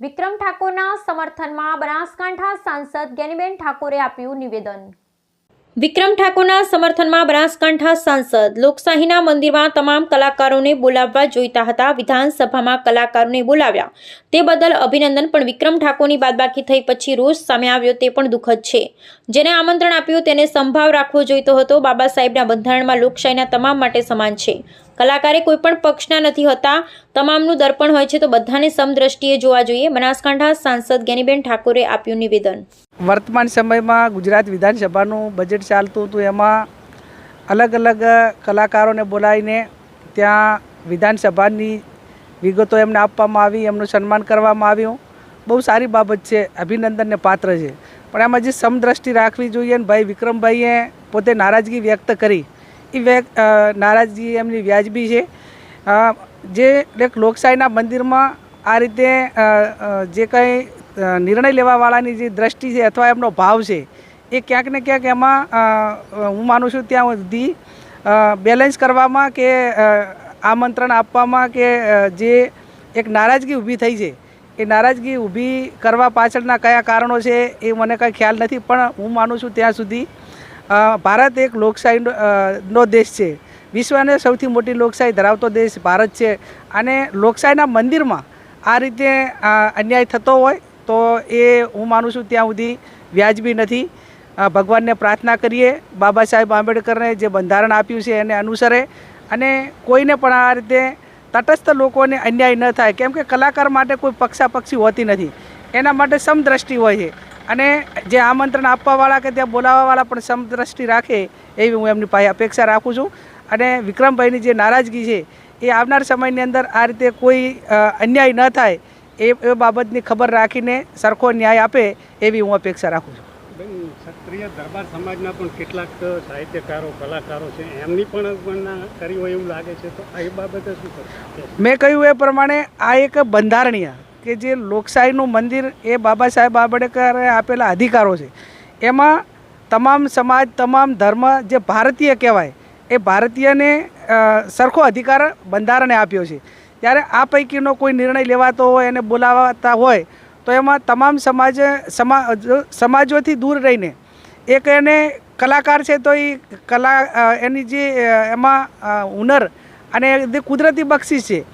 વિક્રમ ઠાકોરના સમર્થનમાં બનાસકાંઠા સાંસદ ગેનીબેન ઠાકોરે આપ્યું નિવેદન. વિક્રમ ઠાકોરના સમર્થનમાં બનાસકાંઠા સાંસદ લોકશાહીના મંદિરમાં તમામ કલાકારોને બોલાવવા જોઈતા હતા. વિધાનસભામાં કલાકારોને બોલાવ્યા. તે બદલ અભિનંદન, પણ વિક્રમ ઠાકોરની બાદબાકી થઈ પછી રોષ સામે આવ્યો તે પણ દુઃખદ છે. જેને આમંત્રણ આપ્યું તેને સંભાવ રાખવો જોઈતો હતો. બાબા સાહેબના બંધારણમાં લોકશાહીના તમામ માટે સમાન છે. કલાકારે કોઈ પણ પક્ષના નથી હોતા. તમામનું દર્પણ હોય છે તો બધાને સમદ્રષ્ટિએ જોવા જોઈએ. બનાસકાંઠા સાંસદ ગેનીબેન ઠાકોરે આપ્યું નિવેદન. વર્તમાન સમયમાં ગુજરાત વિધાનસભાનું બજેટ ચાલતું હતું, એમાં અલગ અલગ કલાકારોને બોલાવીને ત્યાં વિધાનસભાની વિગતો એમને આપવામાં આવી, એમનું સન્માન કરવામાં આવ્યું. બહુ સારી બાબત છે, અભિનંદનને પાત્ર છે. પણ એમાં જે સમદ્રષ્ટિ રાખવી જોઈએ ને ભાઈ વિક્રમભાઈએ પોતે નારાજગી વ્યક્ત કરી. એ વ્યક્ત નારાજગી એમની વ્યાજબી છે. જે એક લોકશાહીના મંદિરમાં આ રીતે જે કંઈ નિર્ણય લેવાવાળાની જે દ્રષ્ટિ છે અથવા એમનો ભાવ છે, એ ક્યાંક ને ક્યાંક એમાં હું માનું છું ત્યાં સુધી બેલેન્સ કરવામાં કે આમંત્રણ આપવામાં કે જે એક નારાજગી ઊભી થઈ છે, એ નારાજગી ઊભી કરવા પાછળના કયા કારણો છે, એ મને કંઈ ખ્યાલ નથી, પણ હું માનું છું ત્યાં સુધી ભારત એક લોકશાહી નો દેશ છે. વિશ્વને સૌથી મોટી લોકશાહી ધરાવતો દેશ ભારત છે. અને લોકશાહીના મંદિરમાં આ રીતે અન્યાય થતો હોય તો એ હું માનું છું ત્યાં સુધી વ્યાજબી નથી. ભગવાનને પ્રાર્થના કરીએ. બાબા સાહેબ આંબેડકરને જે બંધારણ આપ્યું છે એને અનુસરે અને કોઈને પણ આ રીતે તટસ્થ લોકોને અન્યાય ન થાય. કેમ કે કલાકાર માટે કોઈ પક્ષાપક્ષી હોતી નથી. એના માટે સમદ્રષ્ટિ હોય છે. અને જે આમંત્રણ આપવાવાળા કે ત્યાં બોલાવવાવાળા પણ સમદ્રષ્ટિ રાખે એવી હું એમની પાસે અપેક્ષા રાખું છું. અને વિક્રમભાઈની જે નારાજગી છે, એ આવનાર સમયની અંદર આ રીતે કોઈ અન્યાય ન થાય એ એ બાબતની ખબર રાખીને સરખો ન્યાય આપે એવી હું અપેક્ષા રાખું છું. બેન ક્ષત્રિય દરબાર સમાજના પણ કેટલાક સાહિત્યકારો કલાકારો છે એમની પણ કરી હોય એવું લાગે છે તો આ એ બાબતે શું મેં કહ્યું એ પ્રમાણે આ એક બંધારણીય કે જે લોકશાહીનું મંદિર એ બાબા સાહેબ આંબેડકરે આપેલા અધિકારો છે. એમાં તમામ સમાજ તમામ ધર્મ જે ભારતીય કહેવાય એ ભારતીયને સરખો અધિકાર બંધારણે આપ્યો છે. ત્યારે આ પૈકીનો કોઈ નિર્ણય લેવાતો હોય અને બોલાવાતા હોય, તો એમાં તમામ સમાજ સમાજોથી દૂર રહીને એક એને કલાકાર છે તો એ કલા એની જે એમાં હુનર અને જે કુદરતી બક્ષિસ છે,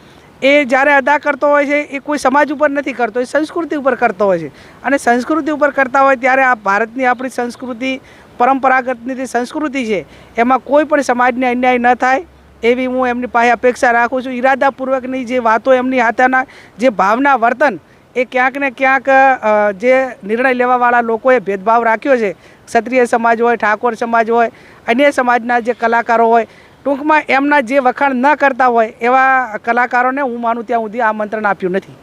એ જ્યારે અદા કરતો હોય છે, એ કોઈ સમાજ ઉપર નથી કરતો, એ સંસ્કૃતિ ઉપર કરતો હોય છે. અને સંસ્કૃતિ ઉપર કરતા હોય ત્યારે આ ભારતની આપણી સંસ્કૃતિ, પરંપરાગતની જે સંસ્કૃતિ છે, એમાં કોઈ પણ સમાજને અન્યાય ન થાય. એવી હું એમની પાસે અપેક્ષા રાખું છું. ઈરાદાપૂર્વકની જે વાતો એમની હાથાના, જે ભાવના વર્તન, એ ક્યાંક ને ક્યાંક જે નિર્ણય લેવાવાળા લોકોએ ભેદભાવ રાખ્યો છે. ક્ષત્રિય સમાજ હોય, ઠાકોર સમાજ હોય, અન્ય સમાજના જે કલાકારો હોય, ટૂંકમાં એમના જે વખાણ ન કરતા હોય એવા કલાકારોને હું માનું ત્યાં સુધી આમંત્રણ આપ્યું નથી.